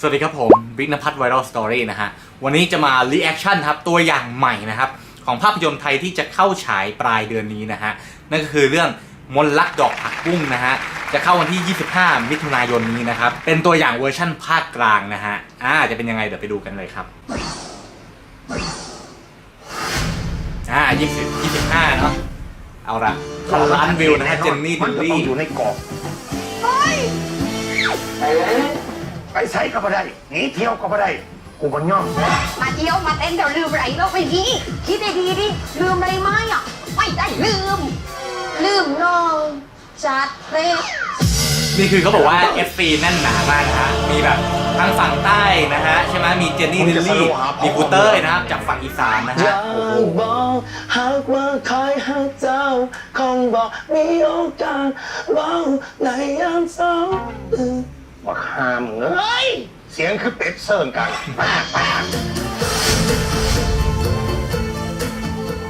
สวัสดีครับผมบิ๊กนภัทรไวรัลสตอรี่นะฮะ วันนี้จะมารีแอคชั่นครับ ตัวอย่างใหม่นะครับ ของภาพยนตร์ไทยที่จะเข้าฉายปลายเดือนนี้นะฮะ นั่นก็คือเรื่องมนต์รักดอกผักบุ้งนะฮะ จะเข้าวันที่ 25 มิถุนายนนี้นะครับ เป็นตัวอย่างเวอร์ชั่นภาคกลางนะฮะ อ่า จะเป็นยังไงเดี๋ยวไปดูกันเลยครับ อ่า 20 25 เนาะเอาละพันล้านวิวนะฮะเจนนี่มัดินลก็ต้ลี่องอยู่ในกรอบ ไปใช้ก็ไม่ได้หนีเที่ยวก็ไม่ได้กูมันย่อมมาเที่ยวมาเต้นเดี๋ยวลืมอะไรแล้วไปดีคิดดีๆดิลืมอะไรไหมอะไม่ได้ลืม ลืมน้องจัดเลยนี่คือเขาบอกว่า FC แน่นหนามากนะฮะ มีแบบทางฝั่งใต้นะฮะ ใช่ไหมมีเจนนี่ลิลลี่ มีกูเต้ยนะครับ จากฝั่งอีสานนะอฮะยากบอกหากว่าคอยหากเจ้า คงบอกมีโอกาสเว้าในยามเศร้า ว่าห้ามเอ้ย เสียงคือเป็ดเซิร์นกันแป๊กแป๊ก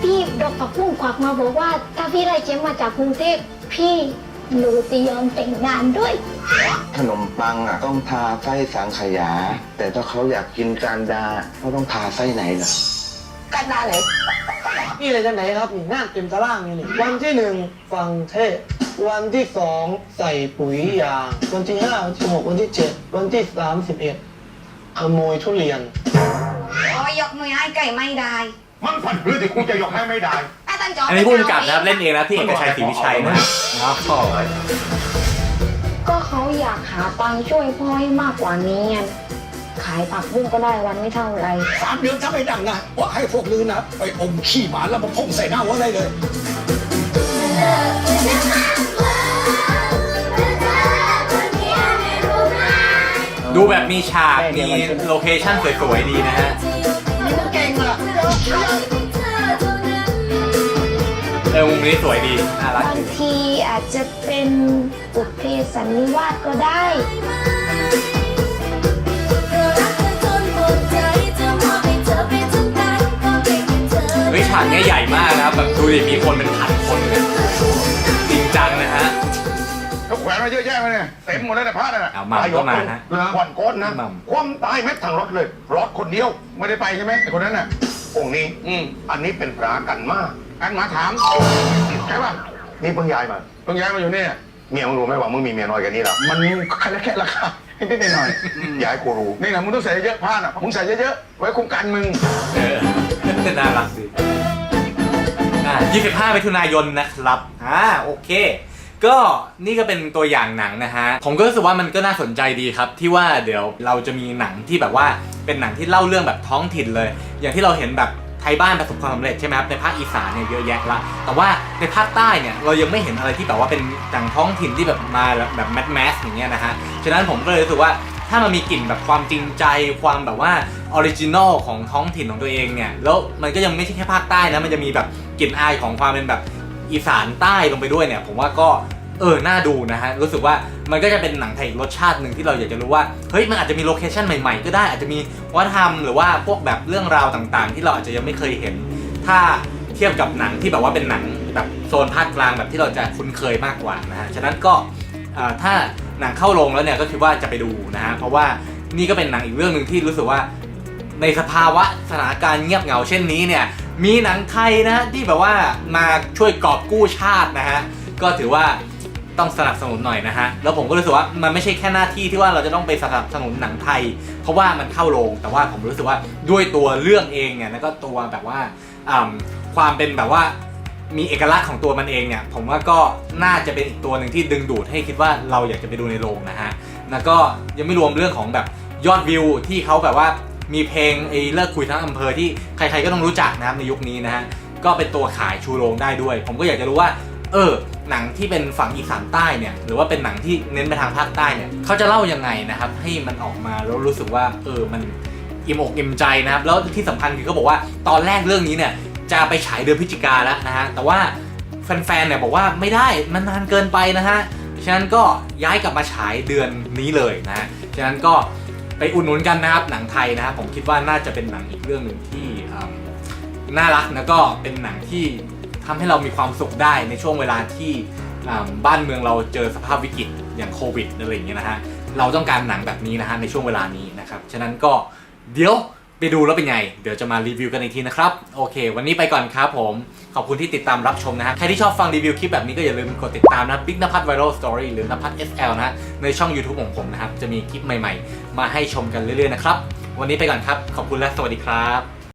พี่ดอกผักบุ้งควักมาบอกว่า ถ้าพี่ได้เจมมาจากกรุงเทพพี่หนูจะยอมแต่งงานด้วย ขนมปังอะต้องทาไส้สังขยา แต่ถ้าเขาอยากกินการดาเขาต้องทาไส้ไหนล่ะกันได้เลยนี่เลยจังไหนครับนี่งานเต็มตารางนี่นี่วันที่หนึ่งฟังเทศน์ วันที่สองใส่ปุ๋ยยาง วันที่ห้าวันที่หกวันที่เจ็ดวันที่สามสิบเอ็ดขโมยทุเรียน โอ้ยยกมือให้ไก่ไม่ได้มันฝันหรือที่กูจะยกให้ไม่ได้ถ้าตั้งจออันนี้ผู้กำกับนะครับเล่นเองนะพี่เอกชัยศรีวิชัยนะอ๋อก็เขาอยากหาตังค์ช่วยพ่อให้มากกว่านี้ไงขายผักบุ้งก็ได้วันไม่เท่าไหรสามเดือนถ้าไม่ดังนะว่าให้พวกลือนะ ไปอมขี้หมาแล้วมาพ่นใส่หน้าว่าได้เลย ดูแบบมีฉาก มีโลเคชั่นสวยๆดีนะฮะเออมุมนี้สวยดี น่ารักบางดีทีอาจจะเป็นบุพเพสันนิวาสก็ได้ ฮ้ยฉากเนี้ยใหญ่มากนะครับแบบดูดิมีคนเป็นพันคนเลยจริงจังนะฮะ เขาแขวนมาเยอะแยะเลยเนี่ยเต็มหมดแล้วแต่ผ้าน่ะเอามาก็มาฮะวันก้นนะมั่มความตายแม็กทั้งรถเลยรถคนเดียวไม่ได้ไปใช่ไหมไอ้คนนั้นน่ะองค์นี้อืมอันนี้เป็นพระกันมากันมาถามใช่ป่ะนี่เพิ่งย้ายมา เพิ่งย้ายมาอยู่เนี่ย เมียมึงรู้ไหมว่ามึงมีเมียน้อยกันนี่หรอมันแค่ละแค่ราคานิดๆหน่อยๆย้ายกูรู้นี่นะมึงต้องใส่เยอะๆผ้าน่ะมึงใส่เยอะๆไว้คุ้มกันมึง เออ น่ารักดีอ่า 25มิถุนายนนะครับอ่าโอเค ก็นี่ก็เป็นตัวอย่างหนังนะฮะ ผมก็รู้สึกว่ามันก็น่าสนใจดีครับ ที่ว่าเดี๋ยวเราจะมีหนังที่แบบว่าเป็นหนังที่เล่าเรื่องแบบท้องถิ่นเลย อย่างที่เราเห็นแบบไทยบ้านประสบความสำเร็จใช่ไหมครับในภาคอีสานเนี่ยเยอะแยะละแต่ว่าในภาคใต้เนี่ยเรายังไม่เห็นอะไรที่แบบว่าเป็นหนังท้องถิ่นที่แบบมาแบบแมสแมสอย่างเงี้ยนะฮะฉะนั้นผมก็เลยรู้สึกว่า ถ้ามันมีกลิ่นแบบความจริงใจความแบบว่าออริจินอลของท้องถิ่นของตัวเองเนี่ยแล้วมันก็ยังไม่ใช่แค่ภาคใต้นะมันจะมีแบบกลิ่นอายของความเป็นแบบอีสานใต้ลงไปด้วยเนี่ย ผมว่าก็เออ น่าดูนะฮะ รู้สึกว่ามันก็จะเป็นหนังไทยอีกรสชาติหนึ่งที่เราอยากจะรู้ว่า เฮ้ย มันอาจจะมีโลเคชั่นใหม่ๆ ก็ได้ อาจจะมีวัฒนธรรมหรือว่าพวกแบบเรื่องราวต่างๆ ที่เราอาจจะยังไม่เคยเห็น ถ้าเทียบกับหนังที่แบบว่าเป็นหนังแบบโซนภาคกลางแบบที่เราจะคุ้นเคยมากกว่านะฮะ ฉะนั้นก็ถ้า หนังเข้าโรงแล้วเนี่ยก็คิดว่าจะไปดูนะฮะเพราะว่านี่ก็เป็นหนังอีกเรื่องหนึ่งที่รู้สึกว่า ในสภาวะสถานการณ์เงียบเหงาเช่นนี้เนี่ยมีหนังไทยนะฮะที่แบบว่ามาช่วยกอบกู้ชาตินะฮะก็ถือว่าต้องสนับสนุนหน่อยนะฮะ แล้วผมก็รู้สึกว่ามันไม่ใช่แค่หน้าที่ที่ว่าเราจะต้องไปสนับสนุนหนังไทย เพราะว่ามันเข้าโรง แต่ว่าผมรู้สึกว่าด้วยตัวเรื่องเองเนี่ยแล้วก็ตัวแบบว่าอ่าความเป็นแบบว่า มีเอกลักษณ์ของตัวมันเองเนี่ย ผมว่าก็น่าจะเป็นอีกตัวหนึ่งที่ดึงดูดให้คิดว่าเราอยากจะไปดูในโรงนะฮะ แล้วก็ยังไม่รวมเรื่องของแบบยอดวิวที่เขาแบบว่ามีเพลงไอ้เลิกคุยทั้งอำเภอที่ใครๆก็ต้องรู้จักนะครับในยุคนี้นะฮะ ก็เป็นตัวขายชูโรงได้ด้วย ผมก็อยากจะรู้ว่า เออ หนังที่เป็นฝั่งอีสานใต้เนี่ย หรือว่าเป็นหนังที่เน้นไปทางภาคใต้เนี่ยเขาจะเล่ายังไงนะครับ ให้มันออกมาแล้วรู้สึกว่า เออ มันอิ่มอกอิ่มใจนะครับ แล้วที่สำคัญคือเขาบอกว่าตอนแรกเรื่องนี้เนี่ย จะไปฉายเดือนพฤศจิกาแล้วนะฮะ แต่ว่าแฟนๆเนี่ยบอกว่าไม่ได้มันนานเกินไปนะฮะ ฉะนั้นก็ย้ายกลับมาฉายเดือนนี้เลยนะ ฉะนั้นก็ไปอุดหนุนกันนะครับหนังไทยนะครับผมคิดว่าน่าจะเป็นหนังอีกเรื่องหนึ่งที่น่ารักแล้วก็เป็นหนังที่ทำให้เรามีความสุขได้ในช่วงเวลาที่บ้านเมืองเราเจอสภาพวิกฤตอย่างโควิดอะไรอย่างเงี้ยนะฮะ เราต้องการหนังแบบนี้นะฮะในช่วงเวลานี้นะครับ ฉะนั้นก็เดี๋ยว ไปดูแล้วเป็นไง เดี๋ยวจะมารีวิวกันอีกทีนะครับ โอเค วันนี้ไปก่อนครับผม ขอบคุณที่ติดตามรับชมนะฮะ ใครที่ชอบฟังรีวิวคลิปแบบนี้ก็อย่าลืมกดติดตามนะบิ๊กนภัทรไวรัลสตอรี่หรือนภัทร SL นะฮะ ในช่อง YouTube ของผมนะครับ จะมีคลิปใหม่ๆ มาให้ชมกันเรื่อยๆนะครับ วันนี้ไปก่อนครับ ขอบคุณและสวัสดีครับ